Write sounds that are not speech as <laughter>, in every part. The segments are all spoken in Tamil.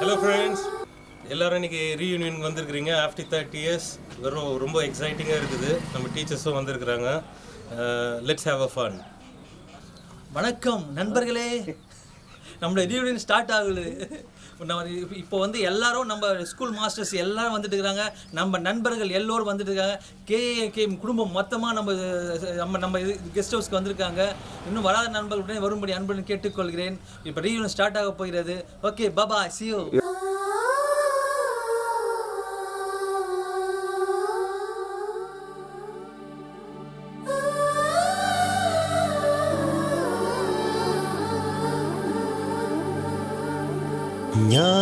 ஹலோ ஃப்ரெண்ட்ஸ் எல்லாரும் இன்னைக்கு ரீயூனியன் வந்திருக்கிறீங்க. ஆஃப்டர் தேர்ட்டி இயர்ஸ் வெறும் ரொம்ப எக்ஸைட்டிங்காக இருக்குது. நம்ம டீச்சர்ஸும் வந்திருக்கிறாங்க. லெட்ஸ் ஹேவ் அ ஃபன் வணக்கம் நண்பர்களே. நம்மளோட ரீயூனியன் ஸ்டார்ட் ஆகுது. இப்ப- இப்போ வந்து எல்லாரும் நம்ம ஸ்கூல் மாஸ்டர்ஸ் எல்லாரும் வந்துட்டு இருக்காங்க. நம்ம நண்பர்கள் எல்லோரும் வந்துட்டு இருக்காங்க. கே குடும்பம் மொத்தமாக நம்ம நம்ம நம்ம கெஸ்ட் ஹவுஸ்க்கு வந்திருக்காங்க. இன்னும் வராத நண்பர்களுடன் வரும்படி அன்புடன் கேட்டுக்கொள்கிறேன். இப்போ ரீயூனியன் ஸ்டார்ட் ஆக போகிறது. ஓகே பாபா சியூ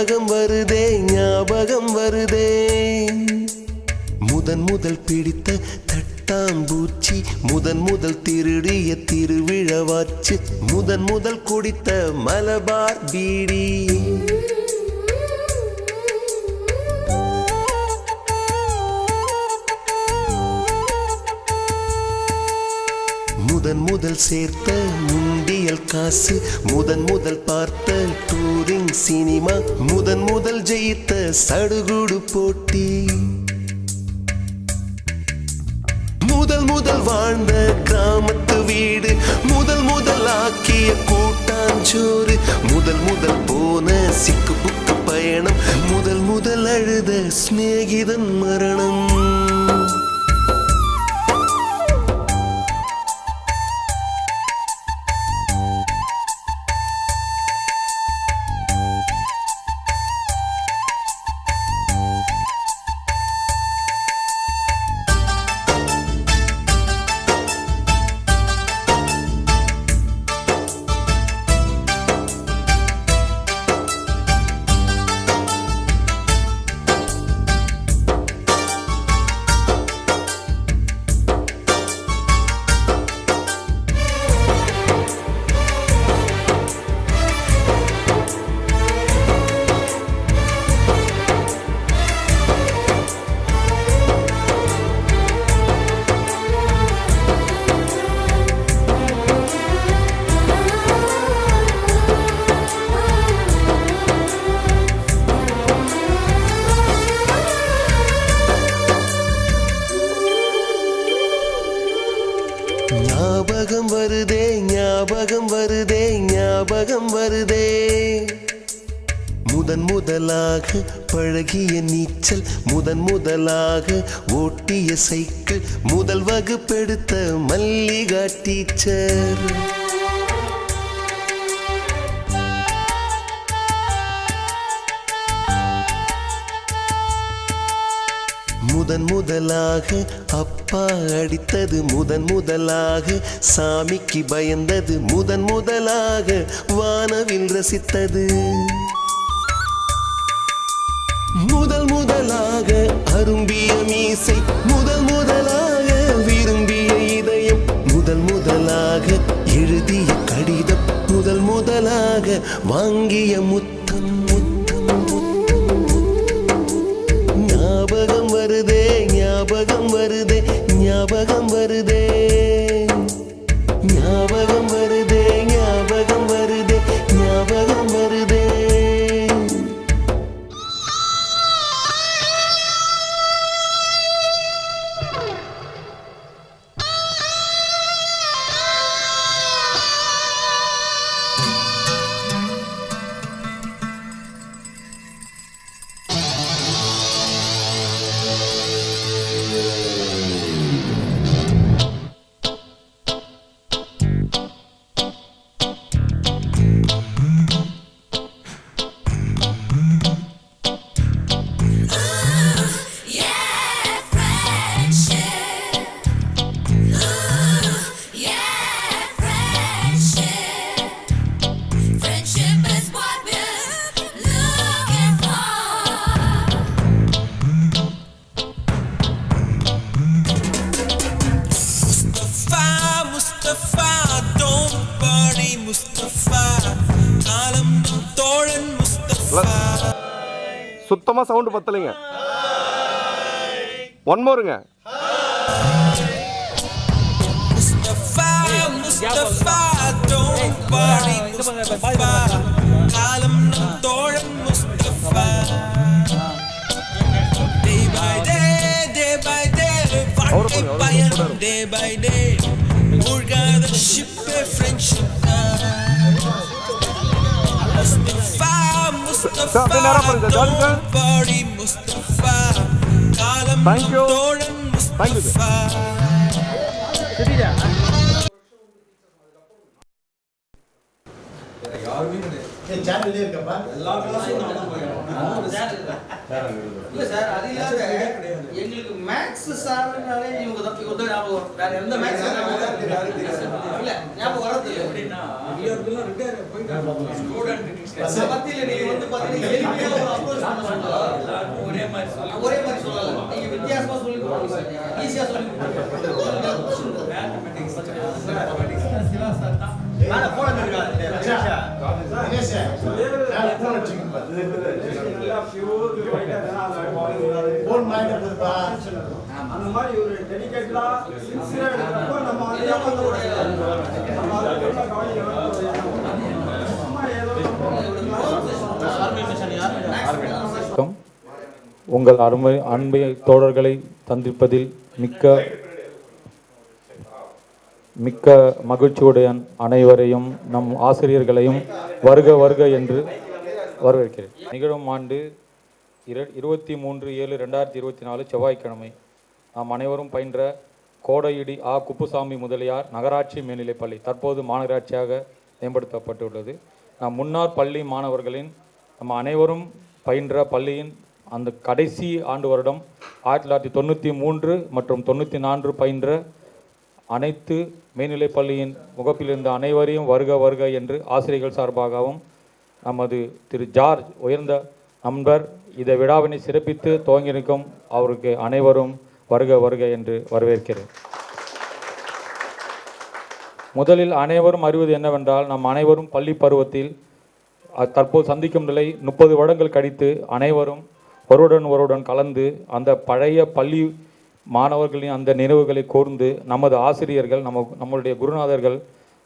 ஞாபகம் வருதே ஞாபகம் வருதே. முதன் முதல் பிடித்த தட்டாம்பூச்சி முதன் முதல் திருடிய திருவிழவாச்சு முதன் முதல் குடித்த மலபார் பீடி. முதன் முதல் சேர்த்த முண்டியல் காசு முதன் முதல் பார்த்த டூரிங் சினிமா முதன் முதல் ஜெயித்த சடுகுடு போட்டி. முதல் முதல் வாழ்ந்த கிராமத்து வீடு முதல் முதல் ஆக்கிய கூட்டாஞ்சோறு முதல் முதல் போன சிக்கு புக்கு பயணம் முதல் முதல் அழுத சிநேகிதன் மரணம். பழகிய நீச்சல் முதன் முதலாக ஓட்டிய சைக்கிள் முதல் வகுப்பெடுத்த மல்லிகா டீச்சர். முதன் முதலாக அப்பா அடித்தது முதன் முதலாக சாமிக்கு பயந்தது முதன் முதலாக வானவில் ரசித்தது. முதல் முதலாக அரும்பிய மீசை முதல் முதலாக விரும்பிய இதயம் முதல் முதலாக எழுதிய கடிதம் முதல் முதலாக வாங்கிய முத்தம். சுத்தமாக sound பத்தலைங்க one மோருங்க Mustafa Mustafa don't worry, Mustafa காலம் நம் தோழன் Mustafa Day by day, day by day, வாழ்க்கை பயணம் day by day அப்படியே நேரா பாருங்க, jolly sir. don't worry, Mustafa காலம் Thank நம் you. தோழன் Thank you, sir. முஸ்தபா இல்ல சார் அது இல்லாத எங்களுக்கு மேக்ஸ் சார்னாலே இவங்க தான் இவங்க தான் ஞாபகம் வரும். வேற எந்த மேக்ஸ் இல்ல ஞாபகம் வரது இல்ல. மத்தியில நீங்க வந்து பாத்தீங்கன்னா எளிமையா ஒரு மாதிரி சொல்லலாம். ஒரே மாதிரி சொல்லலாம். நீங்க வித்தியாசமா சொல்லி கொடுக்கணும் ஈஸியா சொல்லி அந்த மாதிரி ஒரு சின்சியரா நம்ம நம்ம அதுக்குள்ள உங்கள் அருமை அன்பை தோழர்களை சந்திப்பதில் மிக்க மிக்க மகிழ்ச்சியுடன் அனைவரையும் நம் ஆசிரியர்களையும் வருக வருக என்று வரவேற்கிறேன். நிகழும் ஆண்டு இரு இருபத்தி மூன்று ஏழு ரெண்டாயிரத்தி இருபத்தி நாலு செவ்வாய்க்கிழமை நாம் அனைவரும் பயின்ற கோடையிடி ஆ குப்புசாமி முதலியார் நகராட்சி மேல்நிலைப்பள்ளி தற்போது மாநகராட்சியாக மேம்படுத்தப்பட்டுள்ளது. நம் முன்னார் பள்ளி மாணவர்களின் நம்ம அனைவரும் பயின்ற பள்ளியின் அந்த கடைசி ஆண்டு வருடம் ஆயிரத்தி தொள்ளாயிரத்தி தொண்ணூற்றி மூன்று மற்றும் தொண்ணூற்றி நான்கு பயின்ற அனைத்து மேல்நிலைப் பள்ளியின் முகப்பிலிருந்த அனைவரையும் வருக வருக என்று ஆசிரியர்கள் சார்பாகவும் நமது திரு ஜார்ஜ் உயர்ந்த நண்பர் இதை விழாவினை சிறப்பித்து துவங்கியிருக்கும் அவருக்கு அனைவரும் வருக வருக என்று வரவேற்கிறேன். முதலில் அனைவரும் அறிவது என்னவென்றால் நம் அனைவரும் பள்ளி பருவத்தில் தற்போது சந்திக்கும் நிலை முப்பது வருடங்கள் கழித்து அனைவரும் ஒருவருடன் ஒருவருடன் கலந்து அந்த பழைய பள்ளி மாணவர்களின் அந்த நினைவுகளை கூர்ந்து நமது ஆசிரியர்கள் நம்ம நம்மளுடைய குருநாதர்கள்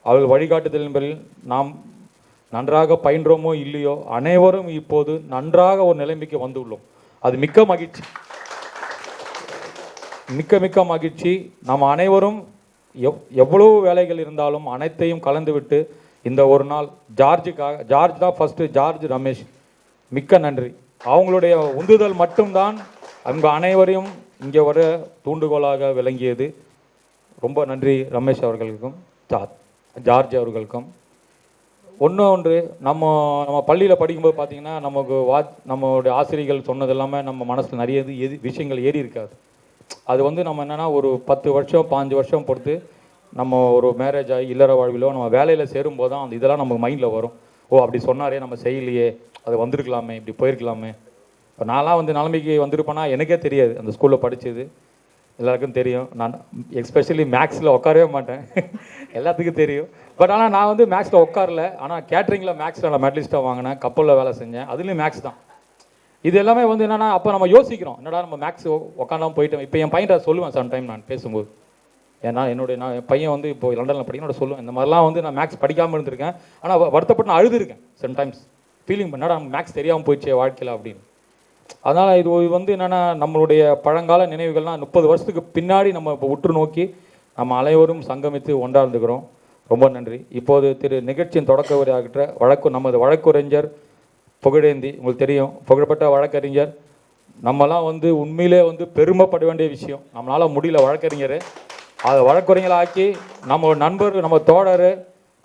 அவர்கள் வழிகாட்டுதலின் பேரில் நாம் நன்றாக பயின்றோமோ இல்லையோ அனைவரும் இப்போது நன்றாக ஒரு நிலைமைக்கு வந்துள்ளோம். அது மிக்க மகிழ்ச்சி. மிக்க மிக்க மகிழ்ச்சி. நாம் அனைவரும் எவ் எவ்வளவு வேலைகள் இருந்தாலும் அனைத்தையும் கலந்துவிட்டு இந்த ஒரு நாள் ஜார்ஜுக்காக ஜார்ஜ் தான் ஃபஸ்ட்டு ஜார்ஜ் ரமேஷ். மிக்க நன்றி. அவங்களுடைய உந்துதல் மட்டும்தான். அவங்க அனைவரையும் இங்கே வர தூண்டுகோலாக விளங்கியது. ரொம்ப நன்றி ரமேஷ் அவர்களுக்கும் ஜார்ஜ் ஜார்ஜ் அவர்களுக்கும். ஒன்று ஒன்று நம்ம நம்ம பள்ளியில் படிக்கும்போது பார்த்தீங்கன்னா நமக்கு வா நம்மளுடைய ஆசிரியர்கள் சொன்னது எல்லாமே நம்ம மனசில் நிறைய இது எது விஷயங்கள் ஏறி இருக்காது. அது வந்து நம்ம என்னென்னா ஒரு பத்து வருஷம் பாஞ்சு வருஷம் பொறுத்து நம்ம ஒரு மேரேஜ் ஆகி இல்லற வாழ்விலோ நம்ம வேலையில் சேரும்போது தான் அந்த இதெல்லாம் நமக்கு மைண்டில் வரும். ஓ அப்படி சொன்னாரே நம்ம செய்யலையே அது வந்திருக்கலாமே இப்படி போயிருக்கலாமே. இப்போ நான்லாம் வந்து நிலைமைக்கு வந்திருப்பேன்னா எனக்கே தெரியாது அந்த ஸ்கூலில் படித்தது எல்லாருக்கும் தெரியும். நான் எஸ்பெஷலி மேக்ஸில் உட்காரவே மாட்டேன். <laughs> எல்லாத்துக்கும் தெரியும். பட் ஆனால் நான் வந்து மேக்ஸில் உட்காரல. ஆனால் கேட்ரிங்கில் மேக்ஸில் நான் மெட்லிஸ்ட்டாக வாங்கினேன். கப்பலில் வேலை செஞ்சேன். அதுலேயும் மேக்ஸ் தான். இது எல்லாமே வந்து என்னென்னா அப்போ நம்ம யோசிக்கிறோம். என்னடா நம்ம மேக்ஸ் உட்காந்தாம போயிட்டோம். இப்போ என் பையன்கிட்ட சொல்லுவேன் சம்டைம் நான் பேசும்போது. ஏன்னா என்னுடைய நான் என் பையன் வந்து இப்போ லண்டனில் படிக்கணும் சொல்லுவேன். இந்த மாதிரிலாம் வந்து நான் மேக்ஸ் படிக்காமல் இருந்திருக்கேன். ஆனால் வருத்தப்பட்டு நான் அழுதுருக்கேன் சம்டைம்ஸ் ஃபீலிங் பண்ணடா மேக்ஸ் தெரியாமல் போயிடுச்சே வாழ்க்கையில் அப்படின்னு. அதனால் இது வந்து என்னென்னா நம்மளுடைய பழங்கால நினைவுகள்லாம் முப்பது வருஷத்துக்கு பின்னாடி நம்ம இப்போ உற்று நோக்கி நம்ம அனைவரும் சங்கமித்து ஒன்றார்ந்துக்கிறோம் ரொம்ப நன்றி. இப்போது திரு நிகழ்ச்சியின் தொடக்க உரையாகிற வழக்கு நமது வழக்குரைஞர் புகழேந்தி உங்களுக்கு தெரியும் புகழ்பெற்ற வழக்கறிஞர். நம்மலாம் வந்து உண்மையிலே வந்து பெருமைப்பட வேண்டிய விஷயம். நம்மளால் முடியல வழக்கறிஞர். அதை வழக்குரைஞர்களாக்கி நம்ம நண்பர் நம்ம தோழர்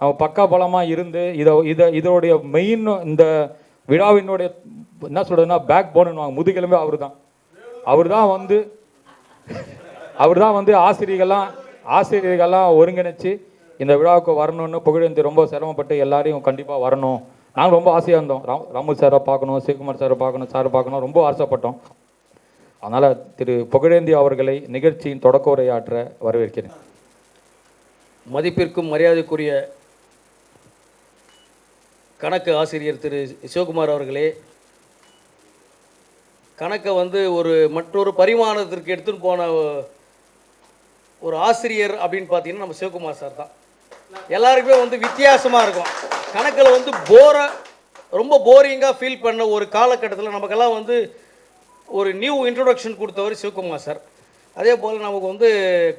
நம்ம பக்கா பலமாக இருந்து இதை இதை இதோடைய மெயின் இந்த விழாவினுடைய என்ன சொல்கிறதுனா பேக் போனுவாங்க முதுகெலும்பே அவர் தான் அவர் தான் வந்து அவர் தான் வந்து ஆசிரியர்கள்லாம் ஆசிரியர்கள்லாம் ஒருங்கிணைச்சு இந்த விழாவுக்கு வரணும்னு புகழேந்தி ரொம்ப சிரமப்பட்டு எல்லாரையும் கண்டிப்பாக வரணும். நாங்கள் ரொம்ப ஆசையாக இருந்தோம். ராம் ராமு சாரை பார்க்கணும் சிவகுமார் சாரை பார்க்கணும் சாரை பார்க்கணும் ரொம்ப ஆசைப்பட்டோம். அதனால் திரு புகழேந்தி அவர்களை நிகழ்ச்சியின் தொடக்க உரையாற்ற வரவேற்கிறேன். மதிப்பிற்கும் மரியாதைக்குரிய கணக்கு ஆசிரியர் திரு சிவகுமார் அவர்களே கணக்கை வந்து ஒரு மற்றொரு பரிமாணத்திற்கு எடுத்துன்னு போன ஒரு ஆசிரியர் அப்படின்னு பார்த்தீங்கன்னா நம்ம சிவகுமார் சார் தான். எல்லாருக்குமே வந்து வித்தியாசமாக இருக்கும். கணக்கில் வந்து போரை ரொம்ப போரிங்காக ஃபீல் பண்ண ஒரு காலகட்டத்தில் நமக்கெல்லாம் வந்து ஒரு நியூ இன்ட்ரொடக்ஷன் கொடுத்தவர் சிவகுமார் சார். அதே போல் நமக்கு வந்து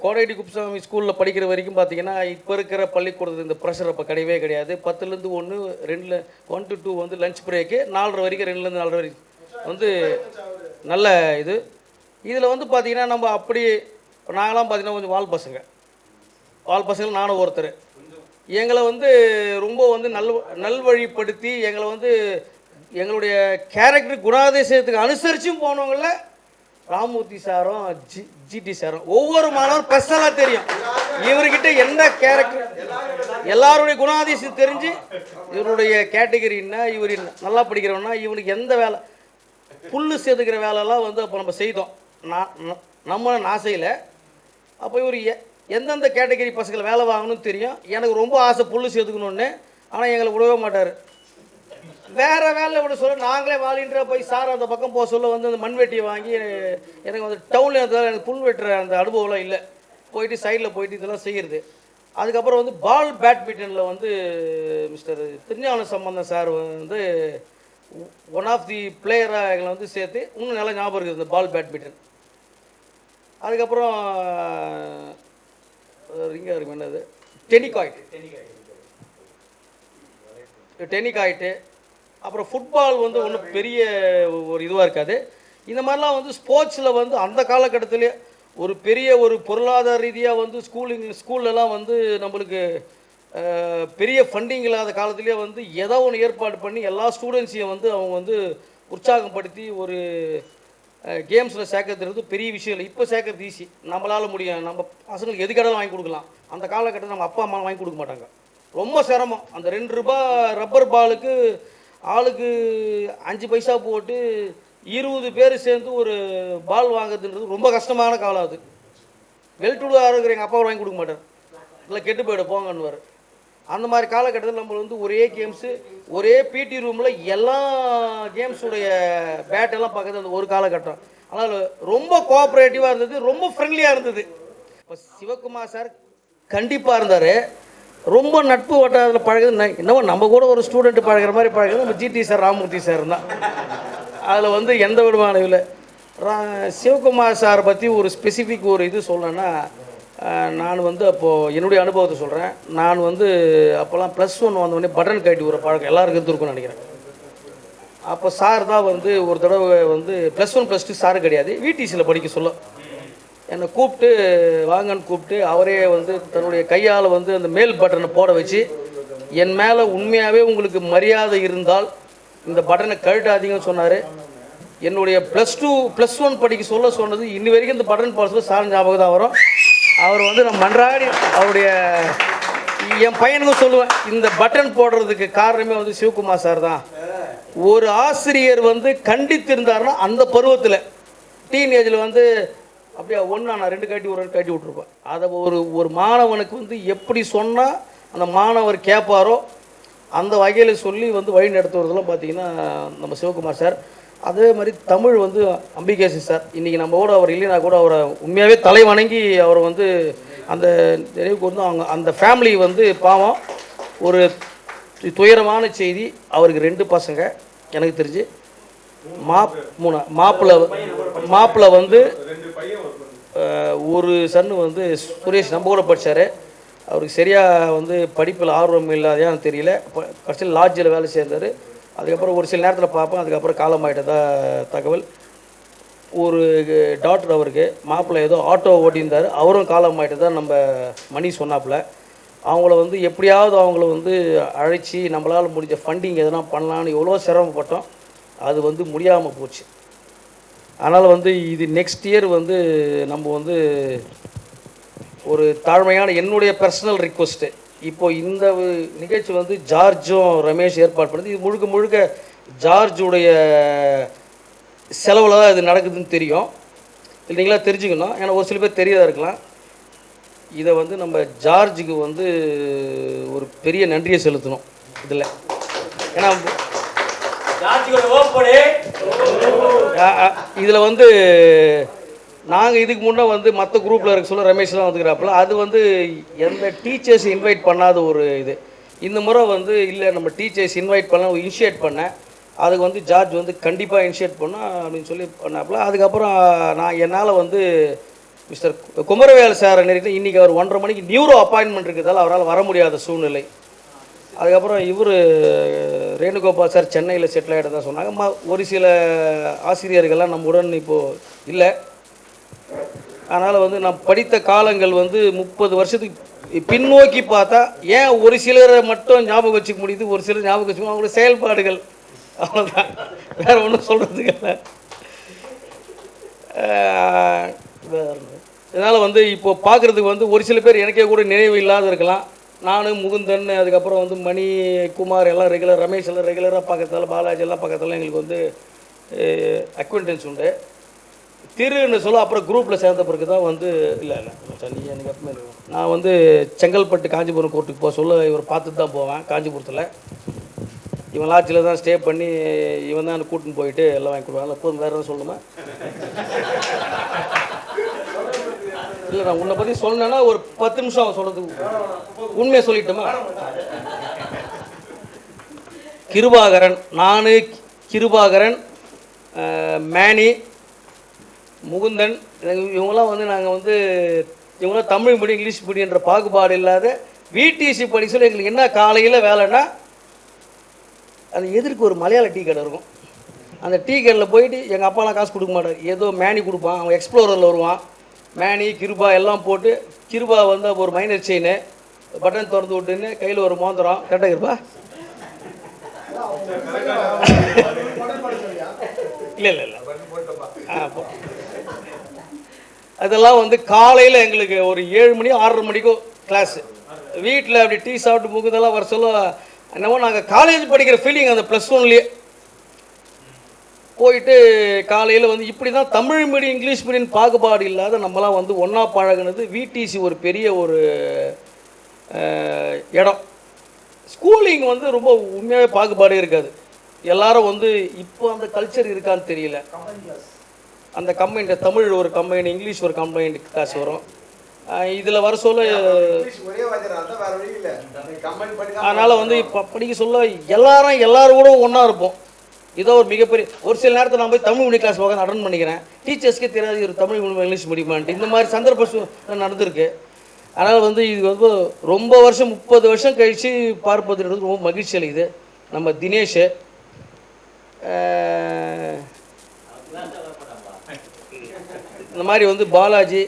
கோடைடி குப்புசாமி ஸ்கூலில் படிக்கிற வரைக்கும் பார்த்தீங்கன்னா இப்போ இருக்கிற பள்ளிக்கூடத்து இந்த ப்ரெஷர் அப்போ கிடையவே கிடையாது. பத்துலேருந்து ஒன்று ரெண்டில் ஒன் டு டூ வந்து லஞ்ச் பிரேக்கு நாலரை வரைக்கும் ரெண்டுலேருந்து நாலரை வரைக்கும். வந்து நல்ல இது. இதில் வந்து பார்த்திங்கன்னா நம்ம அப்படி நாங்களாம் பார்த்தீங்கன்னா கொஞ்சம் வால் பசங்க. வால் பசங்கள் நானும் ஒருத்தர். எங்களை வந்து ரொம்ப வந்து நல் நல்வழிப்படுத்தி எங்களை வந்து எங்களுடைய கேரக்டர் குணாதிசயத்துக்கு அனுசரிச்சும் போனவங்கள ராமூர்த்தி சாரும் ஜி ஜிடி சாரும் ஒவ்வொரு மாணவரும் பர்சனலாக தெரியும். இவர்கிட்ட என்ன கேரக்டர் எல்லாருடைய குணாதிசயம் தெரிஞ்சு இவருடைய கேட்டகரி என்ன இவர் நல்லா படிக்கிறவனா இவனுக்கு எந்த வேலை புல்லு சேர்த்துக்கிற வேலைலாம் வந்து அப்போ நம்ம செய்தோம். நான் நம்ம நான் செய்யலை. அப்போ இவர் எ- எந்தெந்த கேட்டகரி பசங்களை வேலை வாங்கணும்னு தெரியும். எனக்கு ரொம்ப ஆசை புல்லு சேர்த்துக்கணுன்னு ஆனால் எங்களை விடவே மாட்டார். வேற வேலை விட சொல்ல. நாங்களே வாலின்றா போய் சார் அந்த பக்கம் போக சொல்ல வந்து அந்த மண்வெட்டியை வாங்கி எனக்கு வந்து டவுனில் இருந்தால் எனக்கு புல் வெட்டுற அந்த அனுபவம்லாம் இல்லை. போயிட்டு சைடில் போயிட்டு இதெல்லாம் செய்கிறது அதுக்கப்புறம் வந்து பால் பேட்மிண்டனில் வந்து மிஸ்டர் திருஞான சம்பந்தம் சார் வந்து ஒன் ஆஃப் தி பிளேயராக எங்களை வந்து சேர்த்து இன்னும் நல்லா ஞாபகம் இருக்குது இந்த பால் பேட்மிண்டன் அதுக்கப்புறம் ரிங்காக இருக்கும் என்னது? டெனிகாய்ட் டெனிகாய்ட்டு அப்புறம் ஃபுட்பால் வந்து ஒன்றும் பெரிய ஒரு இதுவாக இருக்காது. இந்த மாதிரிலாம் வந்து ஸ்போர்ட்ஸில் வந்து அந்த காலகட்டத்திலே ஒரு பெரிய ஒரு பொருளாதார ரீதியாக வந்து ஸ்கூலிங் ஸ்கூல்லலாம் வந்து நம்மளுக்கு பெரிய ஃபண்டிங் இல்லாத காலத்திலே வந்து ஏதோ ஒன்று ஏற்பாடு பண்ணி எல்லா ஸ்டூடெண்ட்ஸையும் வந்து அவங்க வந்து உற்சாகப்படுத்தி ஒரு கேம்ஸில் சேர்க்கறது பெரிய விஷயம் இல்லை. இப்போ சேர்க்கறது ஈஸி நம்மளால் முடியும். நம்ம பசங்களுக்கு எது கடலும் வாங்கி கொடுக்கலாம். அந்த காலகட்டத்தில் நம்ம அப்பா அம்மா வாங்கி கொடுக்க மாட்டாங்க. ரொம்ப சிரமம். அந்த ரெண்டு ரூபாய் ரப்பர் பாலுக்கு ஆளுக்கு அஞ்சு பைசா போட்டு இருபது பேர் சேர்ந்து ஒரு பால் வாங்குறதுன்றது ரொம்ப கஷ்டமான காலம் அது. வெல்டுடாக இருக்கிற எங்கள் அப்பாவை வாங்கி கொடுக்க மாட்டார். இல்லை கெட்டு போயிட போங்கன்னுவார். அந்த மாதிரி காலகட்டத்தில் நம்ம வந்து ஒரே கேம்ஸு ஒரே பிடி ரூமில் எல்லா கேம்ஸுடைய பேட்டெல்லாம் பார்க்கறது அந்த ஒரு காலகட்டம். ஆனால் ரொம்ப கோஆப்ரேட்டிவாக இருந்தது ரொம்ப ஃப்ரெண்ட்லியாக இருந்தது. இப்போ சிவகுமார் சார் கண்டிப்பாக இருந்தார். ரொம்ப நட்பு வட்டாரத்தில் பழகுது என்னவோ நம்ம கூட ஒரு ஸ்டூடெண்ட் பழகிற மாதிரி பழகுது நம்ம ஜிடி சார் ராமமூர்த்தி சார் தான். அதில் வந்து எந்த விதமான இல்லை. ரா- சிவகுமார் சாரை பற்றி ஒரு ஸ்பெசிஃபிக் ஒரு இது சொல்லணுன்னா நான் வந்து அப்போது என்னுடைய அனுபவத்தை சொல்கிறேன் நான் வந்து அப்போல்லாம் ப்ளஸ் ஒன் வந்தோடனே பட்டன் கட்டி ஒரு பழக்கம் எல்லாருக்கும் இருக்கும்னு நினைக்கிறேன். அப்போ சார் தான் வந்து ஒரு தடவை வந்து plus one plus two sir கிடையாது. விடிசியில் படிக்க சொல்ல. என்னை கூப்பிட்டு வாங்கன்னு கூப்பிட்டு அவரே வந்து தன்னுடைய கையால் வந்து அந்த மேல் பட்டனை போட வச்சு என் மேலே உண்மையாகவே உங்களுக்கு மரியாதை இருந்தால் இந்த பட்டனை கழட்டாதீங்கன்னு சொன்னார். என்னுடைய ப்ளஸ் டூ ப்ளஸ் ஒன் படிக்க சொல்ல சொன்னது இன்னி வரைக்கும் இந்த பட்டன் போட சார் ஞாபகம் தான் வரும். அவர் வந்து நான் மன்றாடி அவருடைய என் பையனுக்கும் சொல்லுவேன் இந்த பட்டன் போடுறதுக்கு காரணமே வந்து சிவகுமார் சார் தான். ஒரு ஆசிரியர் வந்து கண்டித்திருந்தாருன்னா அந்த பருவத்தில் டீன் ஏஜில் வந்து அப்படியே ஒன்று நான் ரெண்டு காட்டி ஒரு காட்டி விட்ருப்பேன் அதை ஒரு ஒரு மாணவனுக்கு வந்து எப்படி சொன்னால் அந்த மாணவர் கேட்பாரோ அந்த வகையில் சொல்லி வந்து வழி நடத்துவதெல்லாம் பார்த்தீங்கன்னா நம்ம சிவகுமார் சார். அதே மாதிரி தமிழ் வந்து அம்பிகேசி சார். இன்றைக்கி நம்ம கூட அவர் இல்லைனா கூட அவரை உண்மையாகவே தலை வணங்கி அவரை வந்து அந்த நினைவுக்கு வந்து அவங்க அந்த ஃபேமிலி வந்து பாவம். ஒரு துயரமான செய்தி. அவருக்கு ரெண்டு பசங்க எனக்கு தெரிஞ்சு. மாப் மூணு மாப்பிள்ளை மாப்பிள்ளை வந்து ஒரு சன்னு வந்து சுரேஷ் நம்ம கூட படித்தார் அவருக்கு சரியாக வந்து படிப்பில் ஆர்வம் இல்லாதையான்னு தெரியல. இப்போ கடைசியில் லாட்ஜில் வேலை சேர்ந்தார். அதுக்கப்புறம் ஒரு சில நேரத்தில் பார்ப்பேன் அதுக்கப்புறம் காலமாயிட்டதா தகவல். ஒரு டாக்டர் அவருக்கு மாப்பிள்ளை ஏதோ ஆட்டோ ஓட்டியிருந்தார். அவரும் காலமாயிட்டு தான் நம்ம மணி சொன்னாப்புல. அவங்கள வந்து எப்படியாவது அவங்கள வந்து அழைச்சி நம்மளால் முடிஞ்ச ஃபண்டிங் எதனா பண்ணலான்னு எவ்வளோ சிரமப்பட்டோம். அது வந்து முடியாமல் போச்சு. அதனால் வந்து இது நெக்ஸ்ட் இயர் வந்து நம்ம வந்து ஒரு தாழ்மையான என்னுடைய பர்சனல் ரிக்வஸ்ட்டு இப்போது இந்த நிகழ்ச்சி வந்து ஜார்ஜும் ரமேஷ் ஏற்பாடு பண்ணுது. இது முழுக்க முழுக்க ஜார்ஜுடைய செலவில் தான் இது நடக்குதுன்னு தெரியும். இல்லைங்களா? தெரிஞ்சுக்கணும். ஏன்னா ஒரு சில பேர் தெரியாத இருக்கலாம். இதை வந்து நம்ம ஜார்ஜுக்கு வந்து ஒரு பெரிய நன்றியை செலுத்தணும் இதில். ஏன்னா இதில் வந்து நாங்கள் இதுக்கு முன்னே வந்து மற்ற குரூப்பில் இருக்க சொல்ல ரமேஷ்லாம் வந்துக்கிறாப்புல அது வந்து எந்த டீச்சர்ஸ் இன்வைட் பண்ணாத ஒரு இது. இந்த முறை வந்து இல்லை நம்ம டீச்சர்ஸ் இன்வைட் பண்ண இனிஷியேட் பண்ணேன் அதுக்கு வந்து ஜார்ஜ் வந்து கண்டிப்பாக இனிஷியேட் பண்ணோம் அப்படின்னு சொல்லி பண்ணாப்புல. அதுக்கப்புறம் நான் என்னால் வந்து மிஸ்டர் குமரவேல் சார் நேரிட்டு இன்றைக்கி அவர் ஒன்றரை மணிக்கு நியூரோ அப்பாயின்மெண்ட் இருக்கிறதால அவரால் வர முடியாத சூழ்நிலை. அதுக்கப்புறம் இவர் ரேணுகோபால் சார் சென்னையில் செட்டில் ஆகிட்டதா சொன்னாங்க. ம ஒரு சில ஆசிரியர்கள்லாம் நம்முடன் இப்போது இல்லை. அதனால் வந்து நான் படித்த காலங்கள் வந்து முப்பது வருஷத்துக்கு பின்னோக்கி பார்த்தா ஏன் ஒரு சிலரை மட்டும் ஞாபகம் வச்சுக்க முடியுது ஒரு சிலர் ஞாபகம் வச்சுக்கணும் அவங்களோட செயல்பாடுகள். அவ்வளோதான் வேற ஒன்றும் சொல்கிறதுக்கு இல்லை. இதனால் வந்து இப்போ பார்க்குறதுக்கு வந்து ஒரு சில பேர் எனக்கே கூட நினைவு இல்லாத இருக்கலாம் நானும் முகுந்தன் அதுக்கப்புறம் வந்து மணி குமார் எல்லாம் ரெகுலர் ரமேஷ் எல்லாம் ரெகுலராக பார்க்கறதால பாலாஜி எல்லாம் பக்கத்தில் எங்களுக்கு வந்து அக்வெண்டன்ஸ் உண்டு. திருன்னு சொல்ல அப்புறம் குரூப்பில் சேர்ந்த பிறகு தான் வந்து இல்லை இல்லை சனி எனக்கு எப்பவுமே நான் வந்து செங்கல்பட்டு காஞ்சிபுரம் கோர்ட்டுக்கு போக சொல்ல இவர் பார்த்துட்டு தான் போவேன் காஞ்சிபுரத்தில். இவன் லாட்ஜில் தான் ஸ்டே பண்ணி இவன் தான் கூட்டின்னு போயிட்டு எல்லாம் வாங்கி கொடுவாங்க போதும் வேறு எதுவும் சொல்லுமா? இல்லை நான் உன்னை பற்றி சொன்னேன்னா ஒரு பத்து நிமிஷம் அவன் சொல்கிறதுக்கு உண்மையை சொல்லிட்டோமா? கிருபாகரன் நான் கிருபாகரன் மேனி முகுந்தன் இவங்கெல்லாம் வந்து நாங்கள் வந்து இவங்களாம் தமிழ் மீடியம் இங்கிலீஷ் மீடியன்ற பாகுபாடு இல்லாத விடிசி படிக்க எங்களுக்கு என்ன காலையில் வேலைன்னா அது எதிர்க்கு ஒரு மலையாள டீ கடை இருக்கும். அந்த டீ கடையில் போயிட்டு எங்கள் அப்பாலாம் காசு கொடுக்க மாட்டார். ஏதோ மேனி கொடுப்பான் அவன் எக்ஸ்ப்ளோரரில் வருவான். மேனி கிருபா எல்லாம் போட்டு கிருபா வந்து ஒரு மைனர் செயின் பட்டன் திறந்து விட்டுன்னு கையில் ஒரு மோந்திரம். கரெக்டாக கிருபா? இல்லை இல்லை இல்லை. ஆ அதெல்லாம் வந்து காலையில் எங்களுக்கு ஒரு ஏழு மணி ஆறரை மணிக்கும் கிளாஸு வீட்டில் அப்படி டீ சாப்பிட்டு முகுதெல்லாம் வர சொல்ல என்னமோ நாங்கள் காலேஜ் படிக்கிற ஃபீலிங் அந்த ப்ளஸ் ஒன்லேயே போயிட்டு காலையில் வந்து இப்படி தான் தமிழ் மீடியம் இங்கிலீஷ் மீடியம் பாகுபாடு இல்லாத நம்மலாம் வந்து ஒன்றா பழகுனது விடிசி ஒரு பெரிய ஒரு இடம். ஸ்கூலிங் வந்து ரொம்ப உண்மையாகவே பாகுபாடே இருக்காது. எல்லாரும் வந்து இப்போ அந்த கல்ச்சர் இருக்கான்னு தெரியல. அந்த கம்பைண்ட் தமிழ் ஒரு கம்பைன் இங்கிலீஷ் ஒரு கம்பைண்ட் கிளாஸ் வரும். இதில் வர சொல்ல அதனால் வந்து இப்போ படிக்க சொல்ல எல்லாரும் எல்லாரும் கூட ஒன்றா இருப்போம். இதோ ஒரு மிகப்பெரிய ஒரு சில நேரத்தில் நான் போய் தமிழ் மீடியம் கிளாஸ் உட்காந்து அட்டன் பண்ணிக்கிறேன். டீச்சர்ஸ்க்கே தெரியாது ஒரு தமிழ் இங்கிலீஷ் மீடியமான்ட்டு இந்த மாதிரி சந்தர்ப்ப நடந்திருக்கு. அதனால் வந்து இது வந்து ரொம்ப வருஷம் முப்பது வருஷம் கழித்து பார்ப்பதுன்றது ரொம்ப மகிழ்ச்சி அளிக்குது. நம்ம தினேஷ். இந்த மாதிரி வந்து பாலாஜி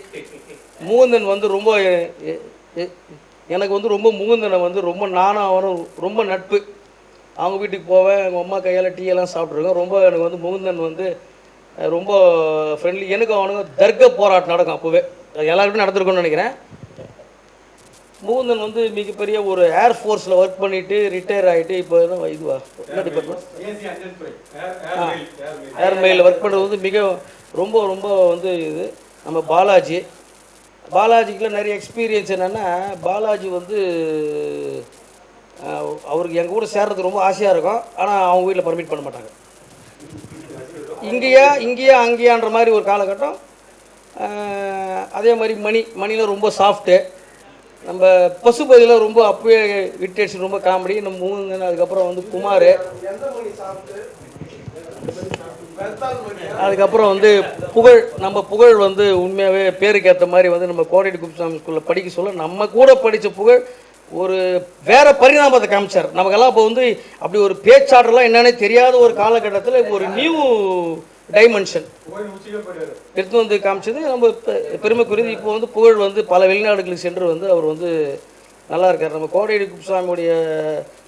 முகுந்தன் வந்து ரொம்ப எனக்கு வந்து ரொம்ப முகுந்தனை வந்து ரொம்ப நானும் அவனும் ரொம்ப நட்பு. அவங்க வீட்டுக்கு போவேன் எங்கள் அம்மா கையால் டீ எல்லாம் சாப்பிட்ருக்கோம் ரொம்ப எனக்கு வந்து முகுந்தன் வந்து ரொம்ப ஃப்ரெண்ட்லி எனக்கு அவனுக்கு தர்க்க போராட்டம் நடக்கும் அப்போவே. அது எல்லாருக்கும் நடந்திருக்கும்னு நினைக்கிறேன். முகுந்தன் வந்து மிகப்பெரிய ஒரு ஏர் ஃபோர்ஸில் ஒர்க் பண்ணிட்டு ரிட்டையர் ஆகிட்டு இப்போ தான் இதுவா? என்ன டிபார்ட்மெண்ட் ஏர்மெயில் ஒர்க் பண்ணுறது வந்து மிக ரொம்ப ரொம்ப வந்து இது. நம்ம பாலாஜி. பாலாஜிக்குள்ள நிறைய எக்ஸ்பீரியன்ஸ் என்னென்னா பாலாஜி வந்து அவருக்கு எங்கள் கூட சேர்றதுக்கு ரொம்ப ஆசையாக இருக்கும். ஆனால் அவங்க வீட்டில் பர்மிட் பண்ண மாட்டாங்க. இங்கேயா இங்கேயா அங்கேயான்ற மாதிரி ஒரு காலகட்டம். அதே மாதிரி மணி மணியில் ரொம்ப சாஃப்ட்டு நம்ம பசுபதியில் ரொம்ப அப்பவே விட்டேச்சு ரொம்ப காமெடி நம்ம மூணு அதுக்கப்புறம் வந்து குமார். அதுக்கப்புறம் வந்து புகழ் நம்ம புகழ் வந்து உண்மையாகவே பேருக்கு ஏற்ற மாதிரி வந்து நம்ம கோடைடி குப்சாமி ஸ்கூலில் படிக்க சொல்ல நம்ம கூட படித்த புகழ் ஒரு வேற பரிணாமத்தை காமிச்சார். நமக்கெல்லாம் இப்போ வந்து அப்படி ஒரு பேச்சாற்றலாம் என்னன்னே தெரியாத ஒரு காலகட்டத்தில் ஒரு நியூ டைமென்ஷன் எடுத்து வந்து காமிச்சது. நம்ம பெ- பெருமைக்குரியது. இப்போ வந்து புகழ் வந்து பல வெளிநாடுகளுக்கு சென்று வந்து அவர் வந்து நல்லா இருக்கார். நம்ம கோடையடி குப்சாமியுடைய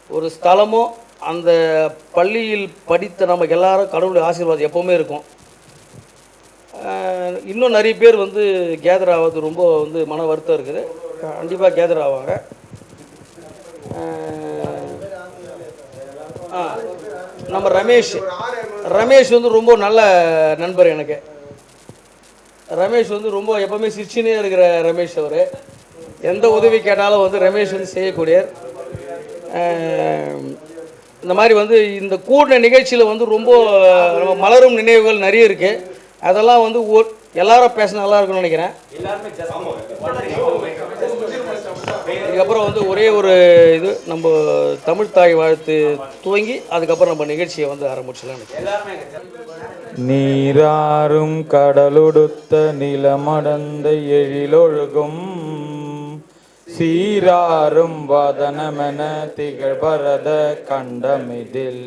ஒரு ஸ்தலமும் அந்த பள்ளியில் படித்த நமக்கு எல்லாரும் கடவுளுடைய ஆசீர்வாதம் எப்போவுமே இருக்கும். இன்னும் நிறைய பேர் வந்து கேதர் ஆகிறது ரொம்ப வந்து மன வருத்தம் இருக்குது. கண்டிப்பாக கேதர் ஆவாங்க. நம்ம ரமேஷ். ரமேஷ் வந்து ரொம்ப நல்ல நண்பர் எனக்கு. ரமேஷ் வந்து ரொம்ப எப்பவுமே சிரிச்சுனே இருக்கிற ரமேஷ் அவர். எந்த உதவி கேட்டாலும் வந்து ரமேஷ் வந்து செய்யக்கூடியவர். இந்த மாதிரி வந்து இந்த கூடின நிகழ்ச்சியில் வந்து ரொம்ப நம்ம மலரும் நினைவுகள் நிறைய இருக்குது அதெல்லாம் வந்து எல்லாரும் பேச நல்லா இருக்கும்னு நினைக்கிறேன். இதுக்கப்புறம் வந்து ஒரே ஒரு இது நம்ம தமிழ் தாய் வாழ்த்து துவங்கி அதுக்கப்புறம் நம்ம நிகழ்ச்சியை வந்து ஆரம்பிச்சலாம் நீராறும் கடலுடுத்த நிலமடந்த எழிலொழுகும் சீராறும் வதனமென திகழ்பரத கண்டமிதில்.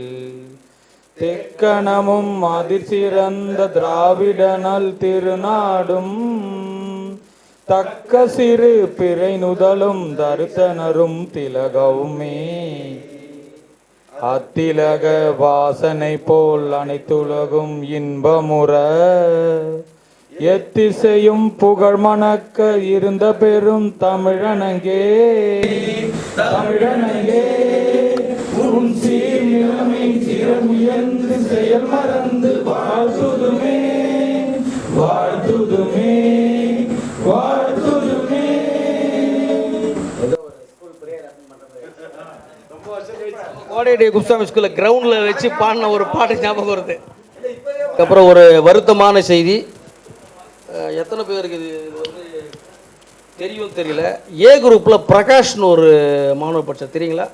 தெக்கணமும் அதிசிறந்த திராவிடனல் திருநாடும் தக்க சிறு பிறை நுதலும் தரிசனரும் திலகவுமே. அத்திலக வாசனை போல் அனைத்துலகும் இன்பமுற. எத்திசையும் புகழ் மணக்க இருந்த பெரும் தமிழனங்கே. தமிழனங்கே. கோடையடி குப்சாமி ஸ்கூலில் கிரவுண்டில் வச்சு பாடின ஒரு பாட்டு ஞாபகம் வருது. அதுக்கப்புறம் ஒரு வருத்தமான செய்தி. எத்தனை பேருக்கு இது இது வந்து தெரியும் தெரியல. ஏ குரூப்பில் பிரகாஷ்னு ஒரு மாணவர் படிச்சார். தெரியுங்களா?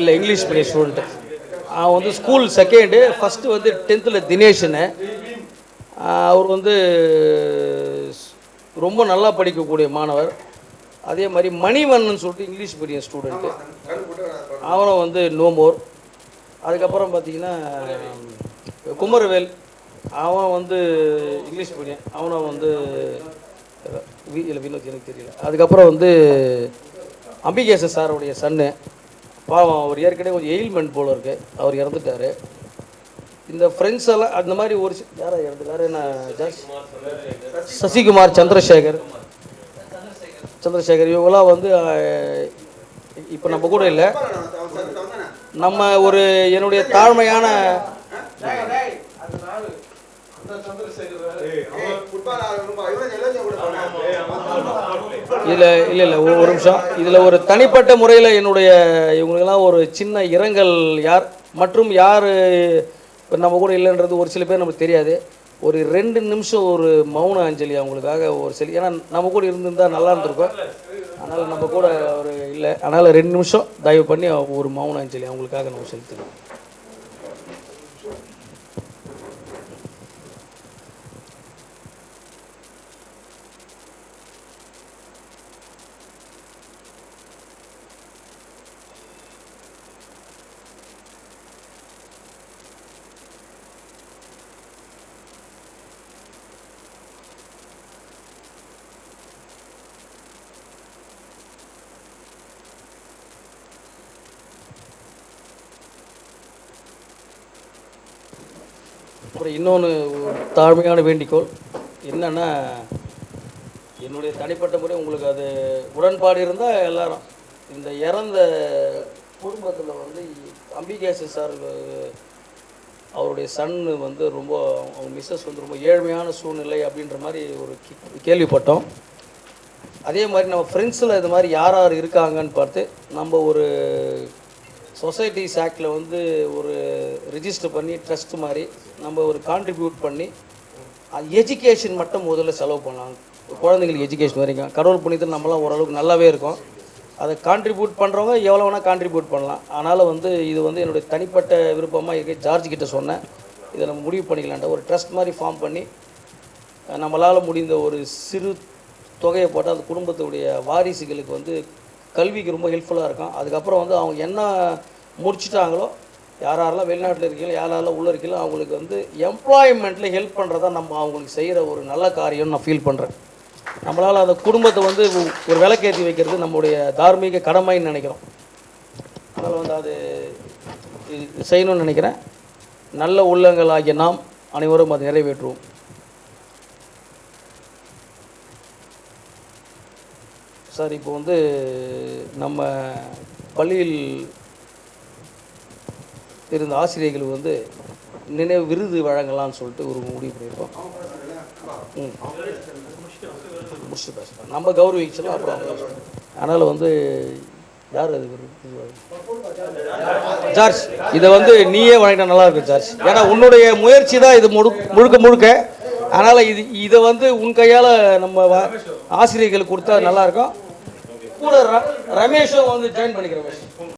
இல்லை இங்கிலீஷ் மீடியம் ஸ்டூடெண்ட் அவன் வந்து ஸ்கூல் செகண்டு ஃபஸ்ட்டு வந்து டென்த்தில் தினேஷனு அவர் வந்து ரொம்ப நல்லா படிக்கக்கூடிய மாணவர். அதே மாதிரி மணிவண்ணன் சொல்லிட்டு இங்கிலீஷ் மீடியம் ஸ்டூடெண்ட்டு அவனும் வந்து நோ மோர் அதுக்கப்புறம் பார்த்தீங்கன்னா குமரவேல். அவன் வந்து இங்கிலீஷ் மீடியம் அவனும் வந்து இல்லை வினோத் எனக்கு தெரியல. அதுக்கப்புறம் வந்து அம்பிகேசன் சாருடைய சன்னு. பாவம் அவர் ஏற்கனவே கொஞ்சம் எயில்மெண்ட் போல இருக்கு. அவர் இறந்துட்டார். இந்த ஃப்ரெண்ட்ஸ் எல்லாம் அந்த மாதிரி ஒரு யாரா இறந்து வேற என்ன சசிகுமார் சந்திரசேகர். சந்திரசேகர் இவங்களாம் வந்து இப்போ நம்ம கூட இல்லை. நம்ம ஒரு என்னுடைய தாழ்மையான இதில் இல்லை இல்லை ஒரு நிமிஷம். இதில் ஒரு தனிப்பட்ட முறையில் என்னுடைய இவங்களுக்கெல்லாம் ஒரு சின்ன இரங்கல் யார் மற்றும் யார் இப்போ நம்ம கூட இல்லைன்றது ஒரு சில பேர் நமக்கு தெரியாது. ஒரு ரெண்டு நிமிஷம் ஒரு மௌன அஞ்சலி அவங்களுக்காக ஒரு சில ஏன்னா நம்ம கூட இருந்திருந்தா நல்லா இருந்திருக்கும். அதனால் நம்ம கூட ஒரு இல்லை. அதனால் ரெண்டு நிமிஷம் தயவு பண்ணி ஒரு மௌன அஞ்சலி அவங்களுக்காக நம்ம செலுத்தணும் அப்புறம் இன்னொன்று தாழ்மையான வேண்டிக்கோள். என்னென்னா என்னுடைய தனிப்பட்ட முறை உங்களுக்கு அது உடன்பாடு இருந்தால் எல்லாரும். இந்த இறந்த குடும்பத்தில் வந்து அம்பிகேசன் சார் அவருடைய சன் வந்து ரொம்ப அவங்க மிஸ்ஸஸ் வந்து ரொம்ப ஏழ்மையான சூழ்நிலை அப்படின்ற மாதிரி ஒரு கேள்விப்பட்டோம். அதே மாதிரி நம்ம ஃப்ரெண்ட்ஸில் இது மாதிரி யார் யார் இருக்காங்கன்னு பார்த்து நம்ம ஒரு சொசைட்டிஸ் ஆக்டில் வந்து ஒரு ரிஜிஸ்டர் பண்ணி ட்ரஸ்ட் மாதிரி நம்ம ஒரு கான்ட்ரிபியூட் பண்ணி எஜுகேஷன் மட்டும் முதல்ல செலவு பண்ணலாம். குழந்தைங்களுக்கு எஜுகேஷன் வரைக்கும். கடவுள் புண்ணியத்தில் நம்மளாம் ஓரளவுக்கு நல்லாவே இருக்கும். அதை கான்ட்ரிபியூட் பண்ணுறவங்க எவ்வளோ வேணால் கான்ட்ரிபியூட் பண்ணலாம். அதனால் வந்து இது வந்து என்னுடைய தனிப்பட்ட விருப்பமாக இருக்க. ஜார்ஜ் கிட்ட சொன்னேன். இதை நம்ம முடிவு பண்ணிக்கலான்ட்ட ஒரு ட்ரஸ்ட் மாதிரி ஃபார்ம் பண்ணி நம்மளால் முடிந்த ஒரு சிறு தொகையை போட்டு அந்த குடும்பத்துடைய வாரிசுகளுக்கு வந்து கல்விக்கு ரொம்ப ஹெல்ப்ஃபுல்லாக இருக்கும். அதுக்கப்புறம் வந்து அவங்க என்ன முடிச்சிட்டாங்களோ யாரெல்லாம் வெளிநாட்டில் இருக்கீங்களோ யார் யாரெல்லாம் உள்ளே இருக்கீங்களோ அவங்களுக்கு வந்து எம்ப்ளாய்மெண்ட்டில் ஹெல்ப் பண்ணுறதா நம்ம அவங்களுக்கு செய்கிற ஒரு நல்ல காரியம்னு நான் ஃபீல் பண்ணுறேன் நம்மளால் அந்த குடும்பத்தை வந்து ஒரு விளக்கேற்றி வைக்கிறது நம்முடைய தார்மீக கடமைன்னு நினைக்கிறோம். அதனால் வந்து அது செய்யணும்னு நினைக்கிறேன். நல்ல உள்ளங்கள் ஆகிய நாம் அனைவரும் அதை நிறைவேற்றுவோம். சார் இப்போ வந்து நம்ம பள்ளியில் இருந்த ஆசிரியர்கள் வந்து நினைவு விருது வழங்கலாம்னு சொல்லிட்டு ஒரு முடிவு பண்ணியிருக்கோம். ம். முடிச்சுட்டு பேசுகிறேன் நம்ம கௌரவிச்சலாம் அப்புறம் அதனால் வந்து யார் அது ஜார்ஜ் இதை வந்து நீயே வழங்கினா நல்லா இருக்கும் ஜார்ஜ். ஏன்னா உன்னுடைய முயற்சி தான் இது முழு முழுக்க முழுக்க. அதனால் இது இதை வந்து உன் கையால் நம்ம வ- ஆசிரியர்களுக்கு கொடுத்தா நல்லாயிருக்கும் கூட ர- ரமேஷும் வந்து ஜாயின் பண்ணிக்கிறேன்